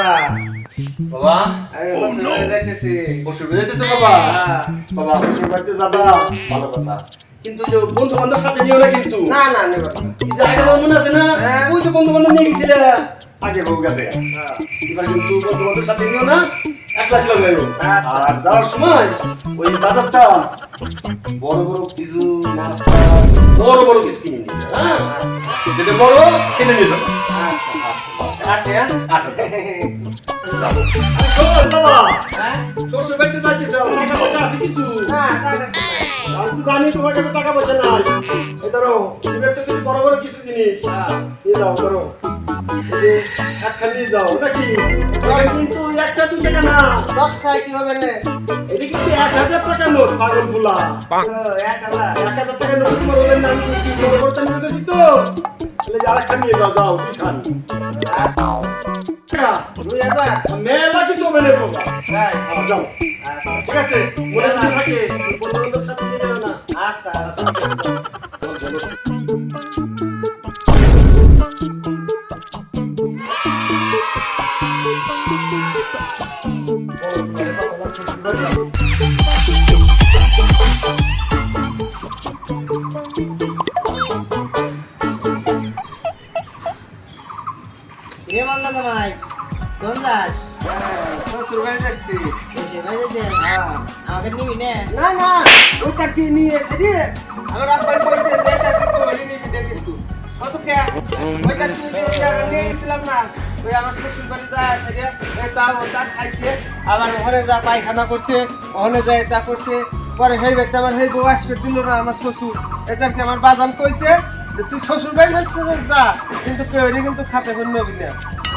আব্বা বাবা? আমি হসপিটালে যাইতেছি। পরশু বেরোতেছো বাবা? হ্যাঁ। বাবা বাড়িতে যাবা। ভালো কথা। কিন্তু যে বন্ধু বান্ধব সাথে নিও না কিন্তু। না না নেব না। এই যে আগে আমার মনে আছে না। ওই যে বন্ধু বান্ধব নিয়ে গেছিলে? আগে বউ গেছে। এবার কিন্তু বন্ধু বান্ধব সাথে নিও না? একলা চলে যাইও আচ্ছা। আর যাওয়ার সময় ওই বাজারটা বড় বড় কিছু মাছ বড় বড় কিছু কিনে নিবে হ্যাঁ? যেটা বড় কিনে নিবে আচ্ছা। আসি হ্যাঁ? আচ্ছা বাবা। হ্যাঁ? শ্বশুর বাড়িতে যাইতেছ টাকা পয়সা আছে কিছু? না। আমি তো জানি তোমার কাছে টাকা পয়সা নাই। এই ধরো এবার তো কিছু বড় বড় কিছু জিনিস। নিয়ে যাও ধরো। যে একখান যাও নাকি? কিন্তু একটা দু টাকা না। দশ টাকা কীভাবে নে? এটা কিন্তু এক হাজার টাকা নোট পাগল ফুলা এক হাজার। টাকা নোট তোমার ওদের নাম করছি বড় বড় টাকা করেছি তো। আরেকখান নিয়ে যাও যাও টাকা দুই হাজার মেলা কিছু তাই? আবার যাও। আচ্ছা ঠিক আছে? মনে থাকে বন্ধু বান্ধব সাথে নিয়ে যাও না। আচ্ছা আচ্ছা। আমার শ্বশুর তা খাইছে। যা পায়খানা করছে, ওখানে যা এটা করছে। পরে আমার না আমার শ্বশুর। কি আমার বাজান কইছে তুই শ্বশুর বাড়ি যাচ্ছে যা, কিন্তু কেউ কিন্তু খাতে করে না।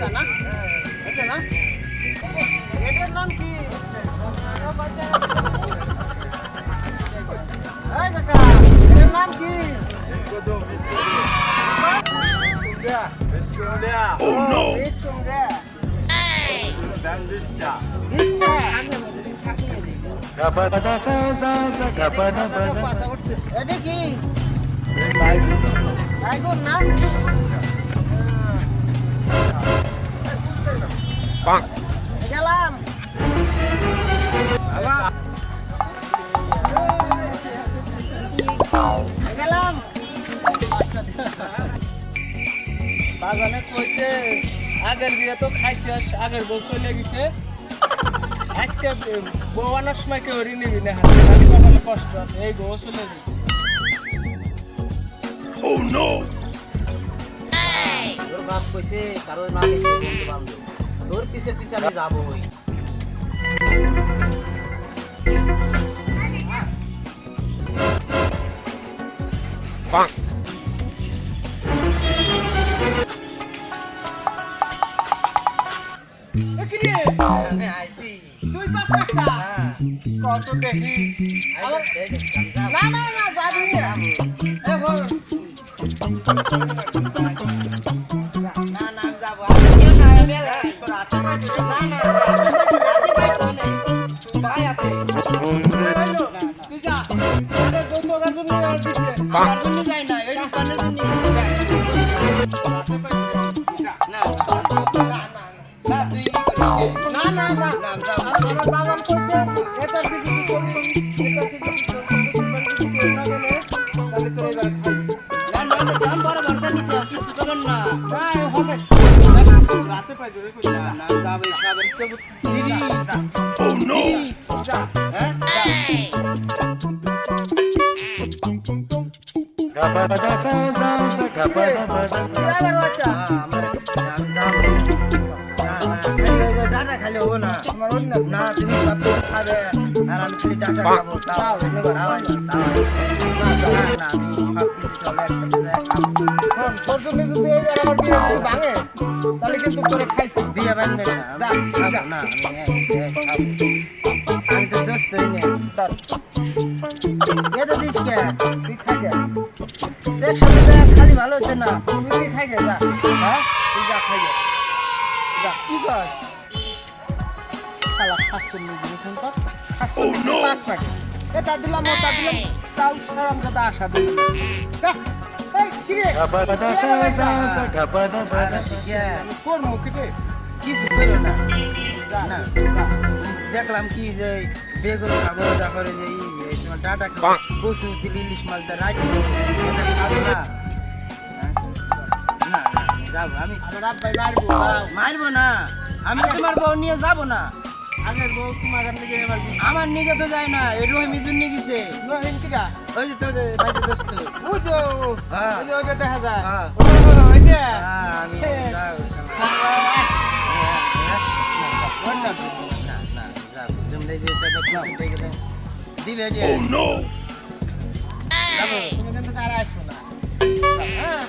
এটা না এটা না এটার নাম কি এটার নাম কি Oh no! এটা কি বাইগুন না গেলাম গেলাম বাগানে কইছে আগের বিয়ে তো খাইছে আগের বউ চলে গেছে। আজকে বউ আনার সময় কেউ ঋণ নিবি না হাতে খালি কপালে কষ্ট আছে এই বউ চলে গেছে। তোর বাপ কইছে কারও না দেখতে বন্ধু বান্ধব তোর পিছে পিছে আমি যাব ওই আমি আইছি তুই পাঁচ টাকা কত দেখি? আমার- না না না যাবি না। না না তখন বড় বড় নিছে কিছু করবেন না রাতে পাই জোরে কই? না না যাবে যাবে। দিদি দিদি হ্যাঁ? যাব না না খালি ওই যে। ডাটা খালি হব না তুমি সব খাবে। আমি খালি ডাটা খাব তাও তাও, না না। না না আমি সব কিছু সব একসাথে যাই খাব তোর জন্য যদি এইবার আমার বিয়ে যদি ভাঙে তাহলে কিন্তু তোরে খাইছি। বিয়ে বানবে না যা, যা। না আমি এই- এই খাব। আমি তো দোস্ত হই তার এ তো দিস কে? তুই খাইগে দেখ সামনে দেখ খালি ভালো হচ্ছে না। তুই খাইগে যা হ্যাঁ? তুই যা খাইগে যা। কি কর? শালা খাচ্ছে নিজে শুন এটা দিলাম তাও সারাম কথা আশা কিছু করো না। দেখলাম কি যে বেগুন খাব তারপরে যে ডাটা খাব কচু তিল ইলিশ মাছ দা এটা খাব না। হ্যাঁ? না না, যাব। আমি মারবো। মারবো না। আমি তোমার বউ নিয়ে যাব না। আগের বউ তোমার নিয়ে এবার আমার নিকে তো যায় না এই রহিম ইজুর নিয়ে গেছে। রহিম ওই যে তোর বাইতে দোস্ত। ওই যে। ওই যে ওইটা দেখা যায়। হ্যাঁ। ওই যে। হ্যাঁ, আমি হ্যাঁ, দিবে কিন্তু কারে আসব না হ্যাঁ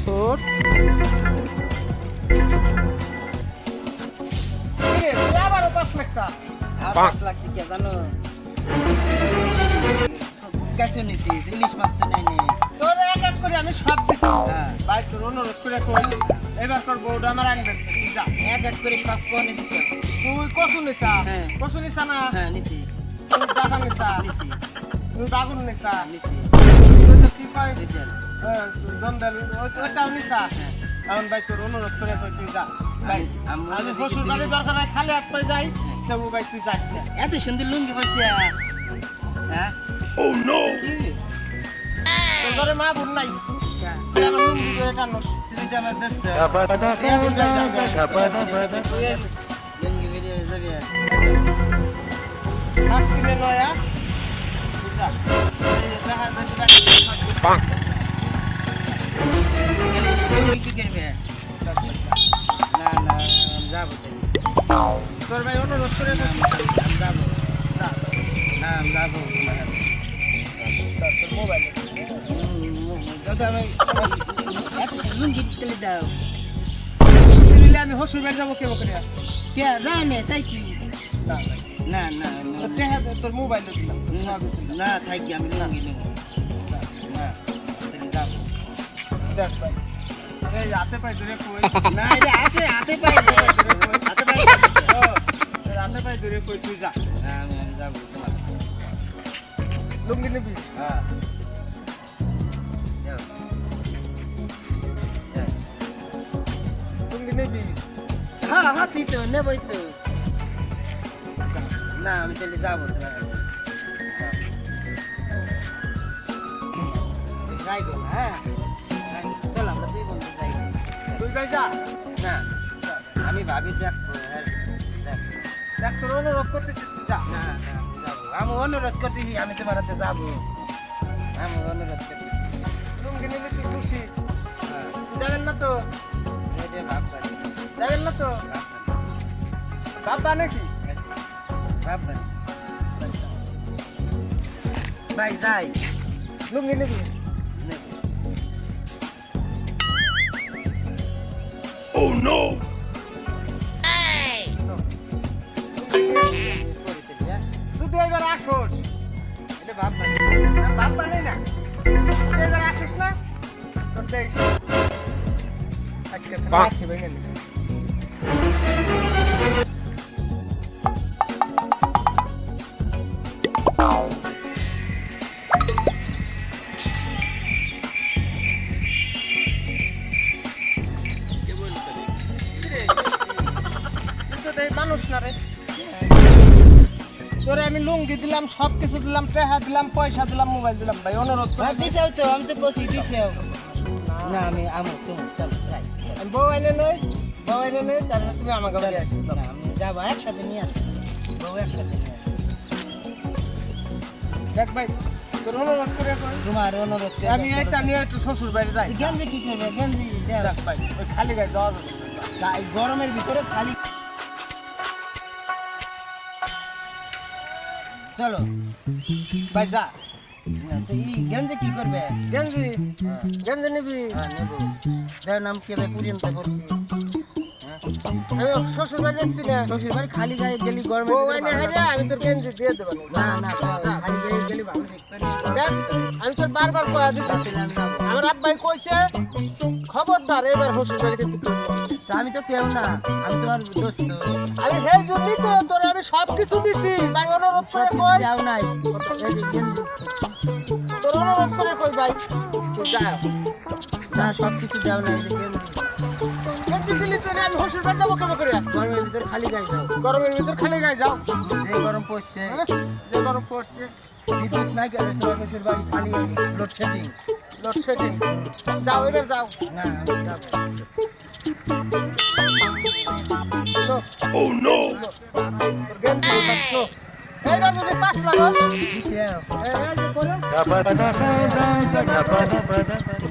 ছোট আবারও পাঁচ লাখ চা লাগছে কি জানো কাছে নিছি ইলিশ মাছ তো নেই নেই তোর এক এক করে আমি সব দিছি হ্যাঁ। ভাই তোর অনুরোধ করে কই? এবার তোর বউটা আমার আনবে তুই যা। এক এক করে সব কোনে দিছ তুই কসু নিসা হ্যাঁ। কসু নিসা না? হ্যাঁ নিছি তুই টাকা নিসা নিছি তুই বাগুন নিসা নিছি তুই তো কি কয়? নিছি দন্দাল ওইটাও নিসা কারণ ভাই তোর অনুরোধ করে কই তুই যা ভাই আমি- আমি আমি ওদিকে শ্বশুর বাড়ি দিলে- দরকার হয় খালি এক পাই যাই তবু ভাই তুই যাস না এত সুন্দর লুঙ্গি পরছে হ্যাঁ কি তোর ঘরে মা বোন নাই তুই আমার লুঙ্গি করে টানোস তুমি তো আমার দোস্ত তুই এই লুঙ্গি বেরিয়ে যাবে মাছ কিনে লয়া কি করবে না না। আমি যাব তোর ভাই অনুরোধ করে যাব না যাব তোর মোবাইল আমি হসুর বাড়ি যাব কেউ করে কে যায় না তাই কি না না না তোর মোবাইল। না থাকি আমি লুঙ্গি নেব। না। দেখ ভাই। এই হাতে পাই ধরে কই না এটা হাতে হাতে পাই হাতে পাই হাতে পাই ধরে কই তুই যা। আমি আমি যাব লুঙ্গি নিবি? হ্যাঁ। লুঙ্গি নিবি? হ্যাঁ হাতি তো নেবই তো। না আমি তাহলে যাব তোমার কাছে। হ্যাঁ হ্যাঁ, আমরা দুই বন্ধু যাই। তুই ভাই যা। না আমি ভাবি হ্যাঁ দেখ। দেখ তোর অনুরোধ করতেছিস তুই যা। না যাব। আমি অনুরোধ করতেছি আমি তোমার হাতে যাব। আমি অনুরোধ করতেছি। লুঙ্গি নিবি তুই খুশি। হ্যাঁ। যাবেন না তো? এটা ভাববা যাবেন না তো? বাবা নাকি? ভাববা ভাই যাই। লুঙ্গি নেব। করে দিবি, হ্যাঁ? শুধু এবার আসোস। এটা ভাববা না, বাবা নেই না। তুই এবার আসিস না? তোর দেখ। আজকে আসি ভেঙে মানুষ না রে। তোরে আমি লুঙ্গি দিলাম সব কিছু দিলাম টেহা দিলাম পয়সা দিলাম মোবাইল দিলাম ভাই অনুরোধ করে দিছেও তো আমি তো কষি দিছেও। না আমি আমো তুমি চল। আমি বউ এনে নই বউ এনে নই তাহলে তুমি আমাকে বাড়ি আসি না আমি যাব একসাথে নিয়ে আসব বউ একসাথে নিয়ে আসব দেখ ভাই তোর অনুরোধ করে। তোমার অনুরোধ করে আমি এইটা নিয়ে একটু শ্বশুর বাড়ি যাই। গেঞ্জি কি করবে? গেঞ্জি। দেখ। ভাই ওই খালি গায়ে যাওয়া যাবে। গরমের ভিতরে খালি চলো। ভাই যা গেঞ্জে কি করবে? গেঞ্জি? গেঞ্জি নিবি? হ্যাঁ দেখ নাম করছি। হ্যাঁ। আমি শ্বশুর বাড়ি যাচ্ছি না। শ্বশুর বাড়ি খালি গায়ে গেলি গরমে ও আমি তোর গেঞ্জি দিয়ে দেবো না। না দেখ আমি তোর বারবার কয়া দিতেছি আমার আব্বাই কইছে খবরদার এবার শ্বশুর বাড়ি কিন্তু তুই না। তা আমি তো কেউ না আমি তোমার দোস্ত। আমি সেই জন্যই তো তোর আমি সব কিছু দিছি। ভাই অনুরোধ করে কই যাও নাই। তোর অনুরোধ করে কই ভাই? তুই যা। না সব কিছু দেও গেঞ্জি গেঞ্জি দিলি তুই আমি শ্বশুর বাড়ি যাব কেমন করে গরমের ভিতর খালি গায়ে যাও গরমের ভিতর খালি গায়ে যাও যে গরম পড়ছে হ্যাঁ? যে গরম পড়ছে বিদ্যুৎ নাই গেলে তোমার শ্বশুর বাড়ি খালি লোডশেডিং লোডশেডিং যাও এবার যাও না আমি যাব এই যে করে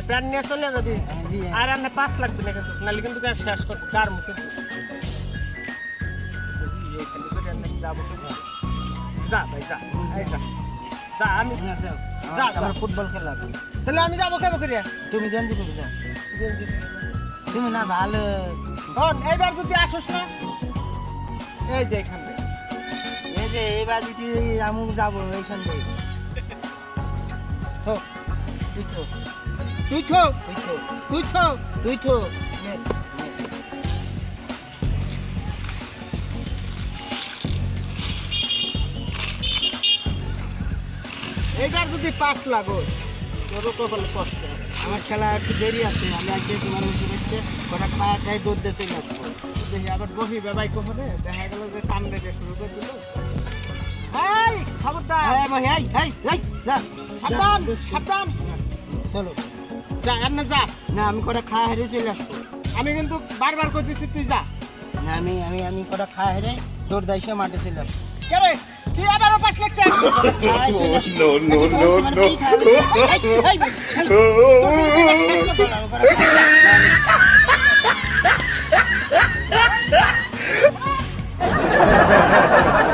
তো প্যান নিয়ে চলে যাবি? আর আনে পাঁচ লাগবে না কিন্তু নাহলে কিন্তু শেষ করব কার মুখে। যা ভাই যা এই যা। যা আমি যা, আমার। ফুটবল খেলা। তাহলে আমি যাব কেমন করিয়া? তুমি গেঞ্জি করে যাও। তুমি না ভালো। এইবার যদি আসোস না এই যে এখান থেকে। এই যে এই বাজিতে আমি যাব এইখান থেকে। তুই তো। তুই থো। তুই থো। তুই নে। এইবার যদি পাঁচ লাগো তোরও কপালে কষ্ট আছে। আমার খেলা একটু দেরি আছে আমি আজকে তোমার উঠে হচ্ছে কটা খাওয়া চাই দুধ দিয়ে চলে আসব। দেখি আবার বহি বেবাই কোহরে দেখা গেল যে কাম রেখে শুরু করে দিল। হাই খবরদার। এই ভাই, এই, এই, এই, যা, সাবধান সাবধান। চলো। যা আর না যা না আমি কটা খাওয়া হেরে চলে আসব আমি কিন্তু বারবার করতেছি তুই যা না আমি আমি আমি কটা খাওয়া হেরে দৌড় দাইসে মাঠে চলে আসব কে রে তুই আবারও পাঁচ তোমার